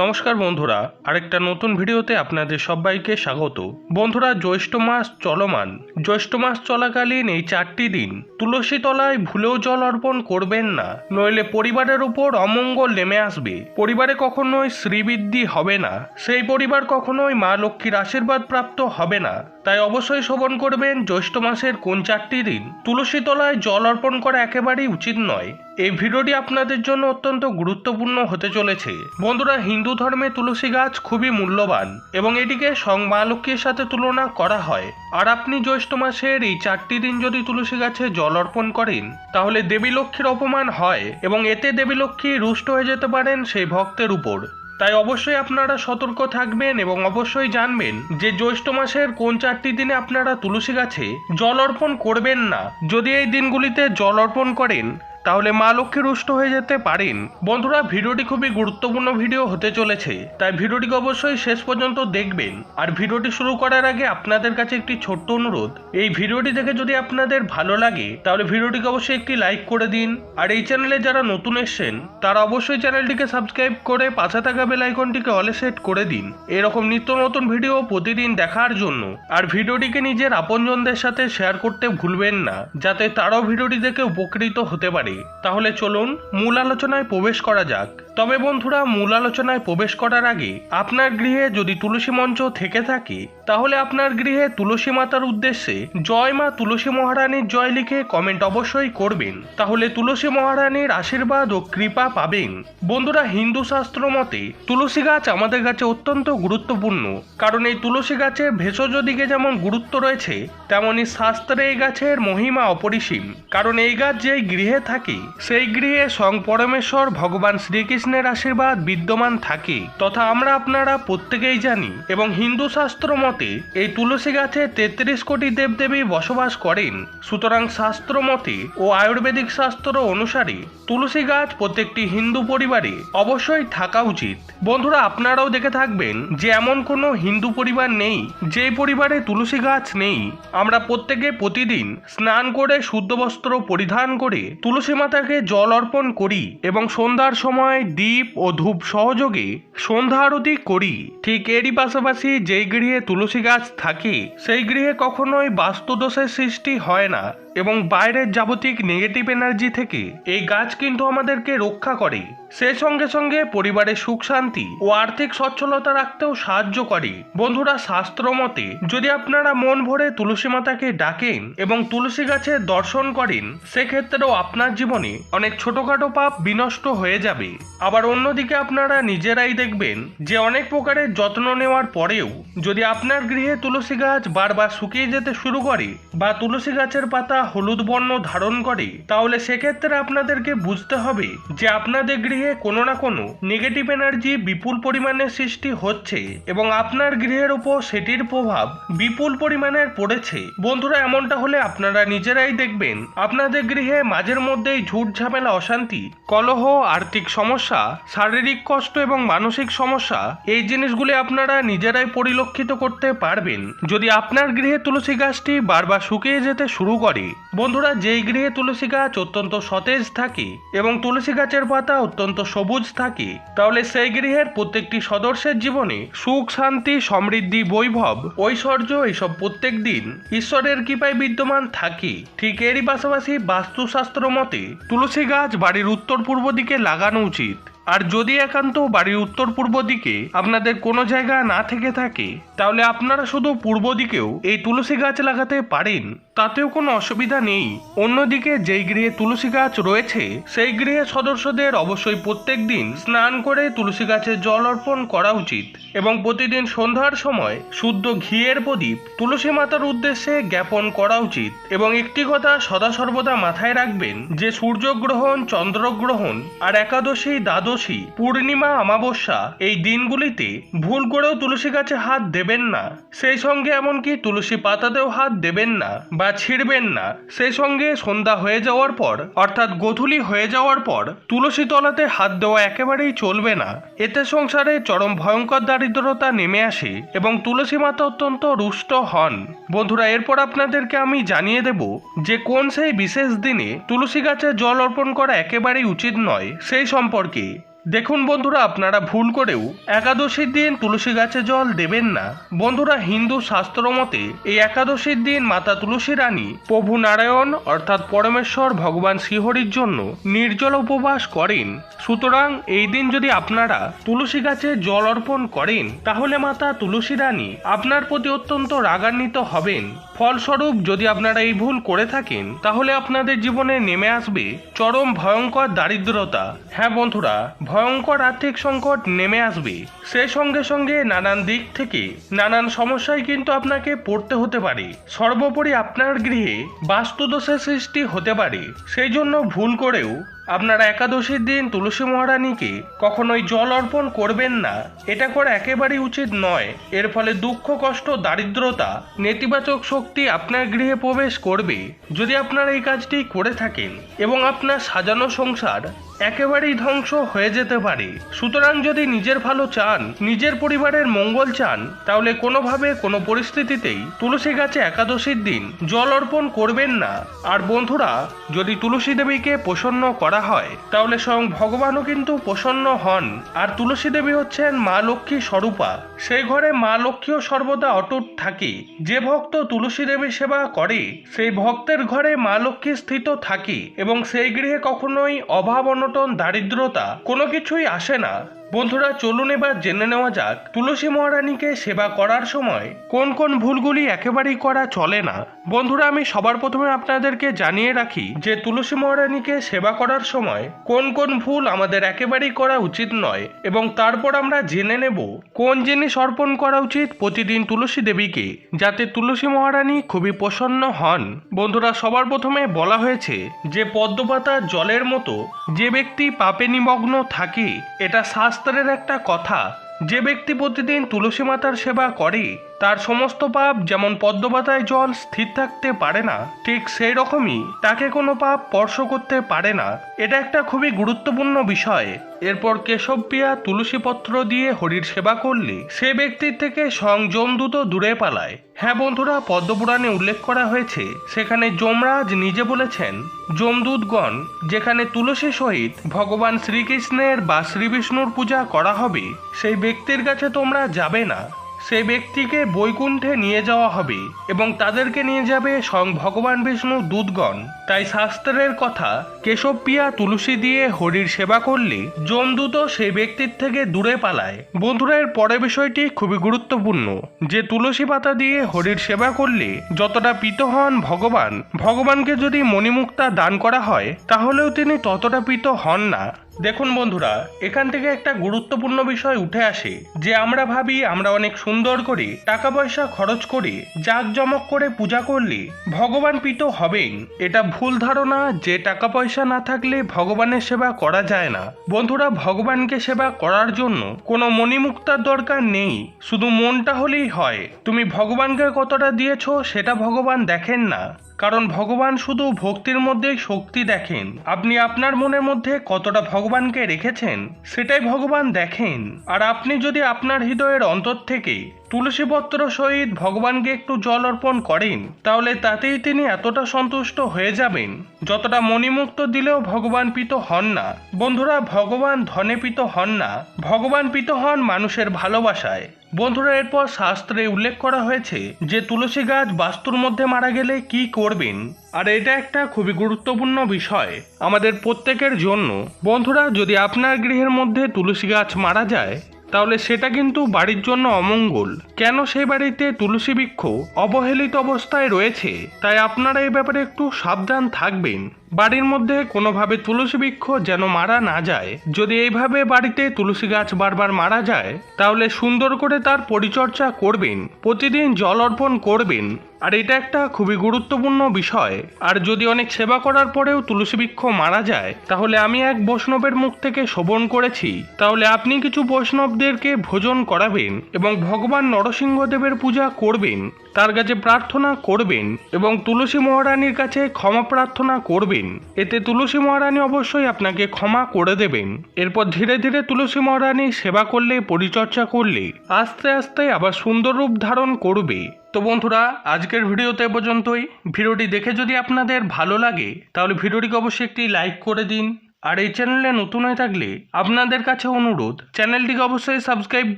নমস্কার বন্ধুরা, আরেকটা নতুন ভিডিওতে আপনাদের সবাইকে স্বাগত। বন্ধুরা, জ্যৈষ্ঠ মাস চলমান। জ্যৈষ্ঠ মাস চলাকালীন এই চারটি দিন তুলসী তলায় ভুলেও জল অর্পণ করবেন না, নইলে পরিবারের উপর অমঙ্গল নেমে আসবে। পরিবারে কখনোই শ্রীবৃদ্ধি হবে না, সেই পরিবার কখনোই মা লক্ষ্মীর আশীর্বাদ প্রাপ্ত হবে না। তাই অবশ্যই শোভন করবেন জ্যৈষ্ঠ মাসের কোন চারটি দিন। তুলসী তলায় জল অর্পণ করা একেবারেই উচিত নয়। এই ভিডিওটি আপনাদের জন্য অত্যন্ত গুরুত্বপূর্ণ হতে চলেছে। বন্ধুরা, হিন্দু ধর্মে তুলসী গাছ খুবই মূল্যবান এবং এটিকে সং মা সাথে তুলনা করা হয়। আর আপনি জ্যৈষ্ঠ মাসের এই চারটি দিন যদি তুলসী গাছে জল অর্পণ করেন, তাহলে দেবী লক্ষ্মীর অপমান হয় এবং এতে দেবী লক্ষ্মী রুষ্ট হয়ে যেতে পারেন সেই ভক্তের উপর। তাই অবশ্যই আপনারা সতর্ক থাকবেন এবং অবশ্যই জানবেন যে জ্যৈষ্ঠ মাসের কোন চারটি দিনে আপনারা তুলসী গাছে জল অর্পণ করবেন না। যদি এই দিনগুলিতে জল অর্পণ করেন তাহলে মা লক্ষ্মী রুষ্ট হয়ে যেতে পারেন। বন্ধুরা, ভিডিওটি খুবই গুরুত্বপূর্ণ ভিডিও হতে চলেছে, তাই ভিডিওটিকে অবশ্যই শেষ পর্যন্ত দেখবেন। আর ভিডিওটি শুরু করার আগে আপনাদের কাছে একটি ছোট্ট অনুরোধ, এই ভিডিওটি দেখে যদি আপনাদের ভালো লাগে, তাহলে ভিডিওটিকে অবশ্যই একটি লাইক করে দিন। আর এই চ্যানেলে যারা নতুন এসছেন, তারা অবশ্যই চ্যানেলটিকে সাবস্ক্রাইব করে পাশে থাকা বেল আইকনটিকে অলে সেট করে দিন। এরকম নিত্য নতুন ভিডিও প্রতিদিন দেখার জন্য। আর ভিডিওটিকে নিজের আপনজনদের সাথে শেয়ার করতে ভুলবেন না, যাতে তারাও ভিডিওটি দেখে উপকৃত হতে পারে। তাহলে চলুন মূল আলোচনায় প্রবেশ করা যাক। তবে বন্ধুরা, মূল আলোচনায় প্রবেশ করার আগে আপনার গৃহে যদি তুলসী মঞ্চ থেকে থাকে, তাহলে আপনার গৃহে তুলসী মাতার উদ্দেশ্যে জয় মা তুলসী মহারানীর জয় লিখে কমেন্ট অবশ্যই করবেন। তাহলে তুলসী মহারানীর আশীর্বাদ ও কৃপা পাবেন। বন্ধুরা, হিন্দু শাস্ত্র মতে তুলসী গাছ আমাদের কাছে অত্যন্ত গুরুত্বপূর্ণ। কারণ এই তুলসী গাছের ভেষজ দিকে যেমন গুরুত্ব রয়েছে, তেমনি শাস্ত্রে এই গাছের মহিমা অপরিসীম। কারণ এই গাছ যেই গৃহে থাকে সেই গৃহে স্বয়ং পরমেশ্বর ভগবান শ্রীকৃষ্ণের আশীর্বাদ বিদ্যমান থাকে, তথা আমরা আপনারা প্রত্যেকেই জানি, এবং হিন্দু শাস্ত্র মতে এই তুলসী গাছে তেত্রিশ কোটি দেবদেবী বসবাস করেন। সুতরাং শাস্ত্র মতে ও আয়ুর্বেদিক শাস্ত্র অনুসারে তুলসী গাছ প্রত্যেকটি হিন্দু পরিবারে অবশ্যই থাকা উচিত। বন্ধুরা, আপনারাও দেখে থাকবেন যে এমন কোনো হিন্দু পরিবার নেই যে পরিবারে তুলসী গাছ নেই। আমরা প্রত্যেকে প্রতিদিন স্নান করে শুদ্ধ বস্ত্র পরিধান করে তুলসী মাতাকে জল অর্পণ করি এবং সন্ধ্যার সময় দ্বীপ ও ধূপ সহযোগে সন্ধ্যা আরতি করি। ঠিক এরই পাশাপাশি যেই গৃহে তুলসী গাছ থাকে, সেই গৃহে কখনোই বাস্তুদোষের সৃষ্টি হয় না। এবং বাইরের যাবতিক নেগেটিভ এনার্জি থেকে এই গাছ কিন্তু আমাদেরকে রক্ষা করে। সেই সঙ্গে সঙ্গে পরিবারের সুখ শান্তি ও আর্থিক সচ্ছলতা রাখতেও সাহায্য করে। বন্ধুরা, শাস্ত্র মতে যদি আপনারা মন ভরে তুলসী মাতাকে ডাকেন এবং তুলসী গাছের দর্শন করেন, সেক্ষেত্রেও আপনার জীবনে অনেক ছোটখাটো পাপ বিনষ্ট হয়ে যাবে। আবার অন্যদিকে আপনারা নিজেরাই দেখবেন যে অনেক প্রকারের যত্ন নেওয়ার পরেও যদি আপনার গৃহে তুলসী গাছ বারবার শুকিয়ে যেতে শুরু করে বা তুলসী গাছের পাতা হলুদ বর্ণ ধারণ করে, তাহলে সেক্ষেত্রে আপনাদেরকে বুঝতে হবে যে আপনাদের গৃহে কোনো না কোনো নেগেটিভ এনার্জি বিপুল পরিমাণে সৃষ্টি হচ্ছে এবং আপনার গৃহের উপর সেটির প্রভাব বিপুল পরিমাণের পড়েছে। বন্ধুরা, এমনটা হলে আপনারা নিজেরাই দেখবেন, আপনাদের গৃহে মাঝের মধ্যেই ঝুট ঝামেলা, অশান্তি, কলহ, আর্থিক সমস্যা, শারীরিক কষ্ট এবং মানসিক সমস্যা, এই জিনিসগুলি আপনারা নিজেরাই পরিলক্ষিত করতে পারবেন। যদি আপনার গৃহে তুলসী গাছটি বারবার শুকিয়ে যেতে শুরু করে বন্ধুরা, যেই গৃহে তুলসী গাছ অত্যন্ত সতেজ থাকে এবং তুলসী গাছের পাতা অত্যন্ত সবুজ থাকে, তাহলে সেই গৃহের প্রত্যেকটি সদস্যের জীবনে সুখ, শান্তি, সমৃদ্ধি, বৈভব, ঐশ্বর্য এইসব প্রত্যেক দিন ঈশ্বরের কৃপায় বিদ্যমান থাকে। ঠিক এরই পাশাপাশি বাস্তুশাস্ত্র মতে, তুলসী গাছ বাড়ির উত্তর পূর্ব দিকে লাগানো উচিত। আর যদি একান্ত বাড়ির উত্তর পূর্ব দিকে আপনাদের কোনো জায়গা না থেকে থাকে তাহলে আপনারা শুধু পূর্ব দিকেও এই তুলসী গাছ লাগাতে পারেন? তাতেও কোনো অসুবিধা নেই। অন্যদিকে যেই গৃহে তুলসী গাছ রয়েছে, সেই গৃহের সদস্যদের অবশ্যই প্রত্যেক দিন স্নান করে তুলসী গাছে জল অর্পণ করা উচিত এবং প্রতিদিন সন্ধ্যার সময় শুদ্ধ ঘিয়ের প্রদীপ তুলসী মাতার উদ্দেশ্যে জ্ঞাপন করা উচিত এবং একটি কথা সদা সর্বদা মাথায় রাখবেন যে সূর্যগ্রহণ, চন্দ্রগ্রহণ আর একাদশী, দ্বাদশী, পূর্ণিমা, অমাবস্যা এই দিনগুলিতে ভুল করেও তুলসী গাছে হাত দেবেন না। সেই সঙ্গে এমনকি তুলসী পাতাতেও হাত দেবেন না বা ছিঁড়বেন না। সেই সঙ্গে সন্ধ্যা হয়ে যাওয়ার পর, অর্থাৎ গোধূলি হয়ে যাওয়ার পর, তুলসী তলাতে হাত দেওয়া একেবারেই চলবে না। এতে সংসারে চরম ভয়ঙ্কর দারিদ্রতা নেমে আসে এবং তুলসী মাতা অত্যন্ত রুষ্ট হন। বন্ধুরা, এরপর আপনাদেরকে আমি জানিয়ে দেব যে কোন সেই বিশেষ দিনে তুলসী গাছে জল অর্পণ করা একেবারেই উচিত নয়। সেই সম্পর্কে দেখুন বন্ধুরা, আপনারা ভুল করেও একাদশীর দিন তুলসী গাছে জল দেবেন না। বন্ধুরা, হিন্দু শাস্ত্র মতে এই একাদশীর দিন মাতা তুলসী রানী প্রভু নারায়ণ অর্থাৎ পরমেশ্বর ভগবান শ্রীহরির জন্য নির্জল উপবাস করেন। সুতরাং এই দিন যদি আপনারা তুলসী গাছে জল অর্পণ করেন, তাহলে মাতা তুলসী রানী আপনার প্রতি অত্যন্ত রাগান্বিত হবেন। ফলস্বরূপ, যদি আপনারা এই ভুল করে থাকেন, তাহলে আপনাদের জীবনে নেমে আসবে চরম ভয়ঙ্কর দারিদ্রতা। হ্যাঁ বন্ধুরা ভয়ঙ্কর আর্থিক সংকট নেমে আসবে। সে সঙ্গে সঙ্গে নানান দিক থেকে নানান সমস্যায় কিন্তু আপনাকে পড়তে হতে পারে। সর্বোপরি আপনার গৃহে বাস্তুদোষের সৃষ্টি হতে পারে। সেই জন্য ভুল করেও আপনারা একাদশীর দিন তুলসী মহারানীকে কখনোই জল অর্পণ করবেন না। এটা করা একেবারেই উচিত নয়। এর ফলে দুঃখ, কষ্ট, দারিদ্রতা, নেতিবাচক শক্তি আপনার গৃহে প্রবেশ করবে যদি আপনারা এই কাজটি করে থাকেন এবং আপনার সাজানো সংসার একেবারেই ধ্বংস হয়ে যেতে পারে। সুতরাং যদি নিজের ভালো চান, নিজের পরিবারের মঙ্গল চান, তাহলে কোনোভাবে কোনো পরিস্থিতিতেই তুলসী গাছে একাদশীর দিন জল অর্পণ করবেন না। আর বন্ধুরা, যদি তুলসী দেবীকে প্রসন্ন করা হয়, তাহলে স্বয়ং ভগবানও কিন্তু প্রসন্ন হন। আর তুলসী দেবী হচ্ছেন মা লক্ষ্মী স্বরূপা। সেই ঘরে মা লক্ষ্মীও সর্বদা অটুট থাকে। যে ভক্ত তুলসী দেবী সেবা করে, সেই ভক্তের ঘরে মা লক্ষ্মী স্থিত থাকে। এবং সেই গৃহে কখনোই অভাব, অনটন, দারিদ্রতা কোনো কিছুই আসে না। বন্ধুরা, চলুন এবার জেনে নেওয়া যাক, তুলসী মহারানীকে সেবা করার সময় কোন কোন ভুলগুলি একেবারেই করা চলে না। বন্ধুরা, আমি সবার প্রথমে আপনাদেরকে জানিয়ে রাখি যে তুলসী মহারানীকে সেবা করার সময় কোন কোন ভুল আমাদের একেবারেই করা উচিত নয় এবং তারপর আমরা জেনে নেব কোন জিনিস অর্পণ করা উচিত প্রতিদিন তুলসী দেবীকে, যাতে তুলসী মহারানী খুবই প্রসন্ন হন। বন্ধুরা, সবার প্রথমে বলা হয়েছে যে পদ্মপাতা জলের মতো যে ব্যক্তি পাপে নিমগ্ন থাকে, এটা শাস্ত্রের একটা কথা যে ব্যক্তি প্রতিদিন তুলসী মাতার সেবা করে তার সমস্ত পাপ যেমন পদ্মপাতায় জল স্থির থাকতে পারে না, ঠিক সেই রকমই তাকে কোনো পাপ স্পর্শ করতে পারে না। এটা একটা খুবই গুরুত্বপূর্ণ বিষয়। এরপর কেশব পিয়া তুলসী পত্র দিয়ে হরির সেবা করলে সে ব্যক্তির থেকে সংযমদূত দূরে পালায়। হ্যাঁ বন্ধুরা, পদ্মপুরাণে উল্লেখ করা হয়েছে, সেখানে যমরাজ নিজে বলেছেন, যমদূতগণ, যেখানে তুলসী সহিত ভগবান শ্রীকৃষ্ণের বা শ্রীবিষ্ণুর পূজা করা হবে, সেই ব্যক্তির কাছে তোমরা যাবে না। সেই ব্যক্তিকে বৈকুণ্ঠে নিয়ে যাওয়া হবে এবং তাদেরকে নিয়ে যাবে স্বয়ং ভগবান বিষ্ণু দূতগণ তাই শাস্ত্রের কথা, কেশব পিয়া তুলসী দিয়ে হরির সেবা করলে যমদূত সেই ব্যক্তির থেকে দূরে পালায়। বন্ধুরা এর পরের বিষয়টি খুবই গুরুত্বপূর্ণ। যে তুলসী পাতা দিয়ে হরির সেবা করলে যতটা পিত হন ভগবান, ভগবানকে যদি মণিমুক্তা দান করা হয়, তাহলেও তিনি ততটা পিত হন না। দেখুন বন্ধুরা, এখান থেকে একটা গুরুত্বপূর্ণ বিষয় উঠে আসে। যে আমরা ভাবি আমরা অনেক সুন্দর করে টাকা পয়সা খরচ করে জাঁকজমক করে পূজা করলে ভগবান পিত হবেন, এটা ভুল ধারণা, যে টাকা পয়সা না থাকলে ভগবানের সেবা করা যায় না। বন্ধুরা, ভগবানকে সেবা করার জন্য কোনো মণিমুক্তার দরকার নেই। শুধু মনটা হলেই হয়। তুমি ভগবানকে কতটা দিয়েছ, সেটা ভগবান দেখেন না। কারণ ভগবান শুধু ভক্তির মধ্যেই শক্তি দেখেন। আপনি আপনার মনের মধ্যে কতটা ভগবানকে রেখেছেন, সেটাই ভগবান দেখেন। আর আপনি যদি আপনার হৃদয়ের অন্তর থেকে তুলসীপত্র সহিত ভগবানকে একটু জল অর্পণ করেন, তাহলে তাতেই তিনি এতটা সন্তুষ্ট হয়ে যাবেন, যতটা মণিমুক্ত দিলেও ভগবান পিত হন না। বন্ধুরা, ভগবান ধনে পিত হন না। ভগবান পিত হন মানুষের ভালোবাসায়। বন্ধুরা, এরপর শাস্ত্রে উল্লেখ করা হয়েছে যে তুলসী গাছ বাস্তুর মধ্যে মারা গেলে কি করবেন? আর এটা একটা খুবই গুরুত্বপূর্ণ বিষয় আমাদের প্রত্যেকের জন্য। বন্ধুরা, যদি আপনার গৃহের মধ্যে তুলসী গাছ মারা যায়, তাহলে সেটা কিন্তু বাড়ির জন্য অমঙ্গল। কেন সেই বাড়িতে তুলসী বৃক্ষ অবহেলিত অবস্থায় রয়েছে? তাই আপনারা এই ব্যাপারে একটু সাবধান থাকবেন। বাড়ির মধ্যে কোনোভাবে তুলসী বৃক্ষ যেন মারা না যায়। যদি এইভাবে বাড়িতে তুলসী গাছ বারবার মারা যায়, তাহলে সুন্দর করে তার পরিচর্যা করবেন, প্রতিদিন জল অর্পণ করবেন। আর এটা একটা খুবই গুরুত্বপূর্ণ বিষয়। আর যদি অনেক সেবা করার পরেও তুলসী বৃক্ষ মারা যায়, তাহলে আমি এক বৈষ্ণবের মুখ থেকে শোভন করেছি। তাহলে আপনি কিছু বৈষ্ণবদেরকে ভোজন করাবেন এবং ভগবান নরসিংহদেবের পূজা করবেন। তার কাছে প্রার্থনা করবেন এবং তুলসী মহারানীর কাছে ক্ষমা প্রার্থনা করবেন। এতে তুলসী মহারানী অবশ্যই আপনাকে ক্ষমা করে দেবেন। এরপর ধীরে ধীরে তুলসী মহারানী সেবা করলে, পরিচর্যা করলে, আস্তে আস্তে আবার সুন্দর রূপ ধারণ করবে। তো বন্ধুরা, আজকের ভিডিওতে পর্যন্তই। ভিডিওটি দেখে যদি আপনাদের ভালো লাগে, তাহলে ভিডিওটিকে অবশ্যই একটি লাইক করে দিন। আর এই চ্যানেলে নতুন হয়ে থাকলে আপনাদের কাছে অনুরোধ চ্যানেলটিকে অবশ্যই সাবস্ক্রাইব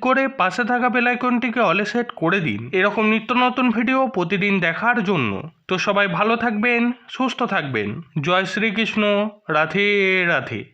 করে পাশে থাকা বেলাইকনটিকে অলে সেট করে দিন। এরকম নিত্য নতুন ভিডিও প্রতিদিন দেখার জন্য। তো সবাই ভালো থাকবেন, সুস্থ থাকবেন। জয় শ্রীকৃষ্ণ। রাধে রাধে।